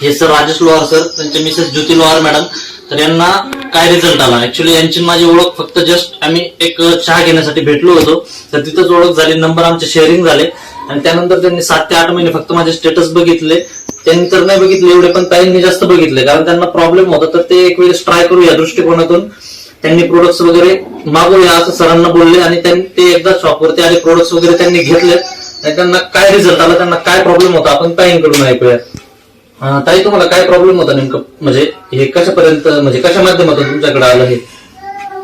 हे sir Rajesh Lohar sir त्यांचे Mrs Jyoti Lohar madam तर यांना काय रिझल्ट आला? ऍक्च्युली यांची माझी ओळख फक्त जस्ट आम्ही एक चहा घेण्यासाठी भेटलो होतो. तर तिथंच ओळख झाली नंबर आमचे शेअरिंग झाले. आणि त्यानंतर त्यांनी सात ते आठ महिने फक्त माझे स्टेटस बघितले. त्यांनी तर नाही बघितले एवढे पण ताईंनी जास्त बघितले. कारण त्यांना प्रॉब्लेम होता. तर ते एक वेळेस ट्राय करू या दृष्टिकोनातून. त्यांनी प्रोडक्ट्स वगैरे मागवूया असं सरांना बोलले आणि त्यांनी ते एकदा शॉपवरती आले प्रोडक्ट्स वगैरे त्यांनी घेतले. आणि त्यांना काय रिझल्ट आला त्यांना काय प्रॉब्लेम होता आपण ताईंकडून ऐकूया. ताई तुम्हाला काय प्रॉब्लेम होता नेमकं? म्हणजे हे कशापर्यंत म्हणजे कशा माध्यमातून तुमच्याकडे आलं हे?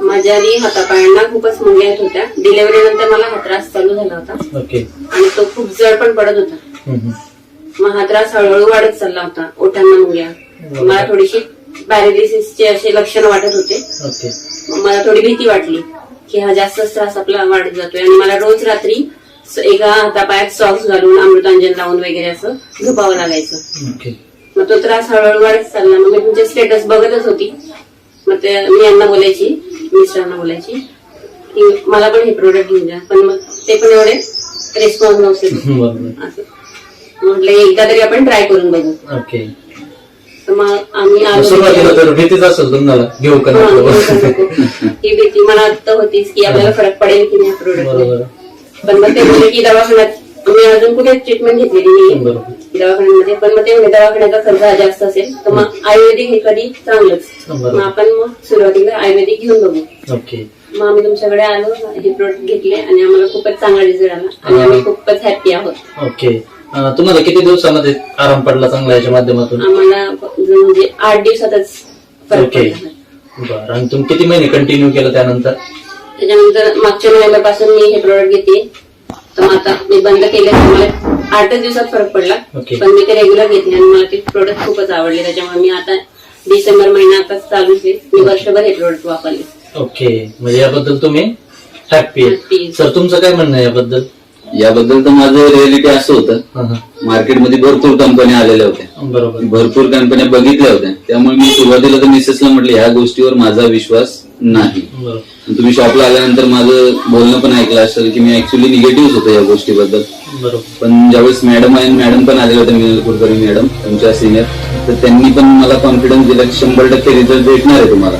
माझ्या आधी हातापायांना खूपच मुंग्या येत होत्या. डिलिव्हरी नंतर मला हा त्रास चालू झाला होता. ओके. आणि तो खूप जड पण पडत होता. मग हा त्रास हळूहळू वाढत चालला होता. ओठांना मुंग्या. मला थोडीशी पॅरेलिसिसचे असे लक्षण वाटत होते. ओके. मग मला थोडी भीती वाटली की हा जास्तच त्रास आपला वाढत जातोय. आणि मला रोज रात्री एका हातापायात सॉक्स घालून अमृतांजन लावून वगैरे असं झोपावं लागायचं. मग तो त्रास हळूहळू वाढत चालला. मग मी तुमचे स्टेटस बघतच होती. मग ते मी यांना बोलायची मिस्टरांना बोलायची की मला पण हे प्रोडक्ट घेऊन द्या. पण मग ते पण एवढे रिस्पॉन्स नव्हते. असं. म्हटलं एकदा तरी आपण ट्राय करून बघू. ओके. तर मग आम्ही हा, भीती मला आता होतीच की आपल्याला फरक पडेल की नाही प्रोडक्ट पण मग ते बोलले की दवाखान्यात मी अजून कुठे ट्रीटमेंट घेतलेली नाही दवाखान्यामध्ये. पण मग ते म्हणे दवाखान्याचा खर्च हा जास्त असेल तर मग आयुर्वेदिक हे कधी चांगलंच. बरोबर. मग आपण मग सुरुवातीला आयुर्वेदिक घेऊन बघू. ओके. मग आम्ही तुमच्याकडे आलो हे प्रोडक्ट घेतले आणि आम्हाला खूपच चांगला रिझल्ट आला आणि आम्ही खूपच हॅपी आहोत. ओके. अं, तुम्हाला किती दिवसामध्ये आराम पडला चांगला याच्या माध्यमातून? आम्हाला म्हणजे आठ दिवसातच फरक ओके. पडला. बरं. आणि तुम्ही किती महिने कंटिन्यू केलं त्यानंतर? त्याच्यानंतर मागच्या नोव्हेंबरपासून मी हे प्रोडक्ट घेते. तर आता मी बंद केले मला आठच दिवसात फरक पडला. पण मी ते रेग्युलर घेतले आणि मला ते प्रोडक्ट खूपच आवडले. त्याच्यामुळे मी आता डिसेंबर महिना आता चालू आहे मी वर्षभर हे प्रोडक्ट वापरले. ओके म्हणजे याबद्दल तुम्ही हॅपी Happy. सर तुमचं काय म्हणणं आहे याबद्दल? याबद्दल तर माझं रिअलिटी असं होतं. मार्केटमध्ये भरपूर कंपन्या आलेल्या होत्या. बरोबर. भरपूर कंपन्या बघितल्या होत्या. त्यामुळे मी सुरुवातीला तर मिसेसला म्हटलं ह्या गोष्टीवर माझा विश्वास नाही. तुम्ही शॉपला आल्यानंतर माझं बोलणं पण ऐकलं असेल की मी ऍक्च्युली निगेटिव्ह होतो या गोष्टीबद्दल. पण ज्यावेळेस मॅडम आणि मॅडम पण आले होते मिनल कुलकर्णी मॅडम तुमच्या सिनियर तर त्यांनी पण मला कॉन्फिडन्स दिला की शंभर टक्के रिझल्ट भेटणार आहे तुम्हाला.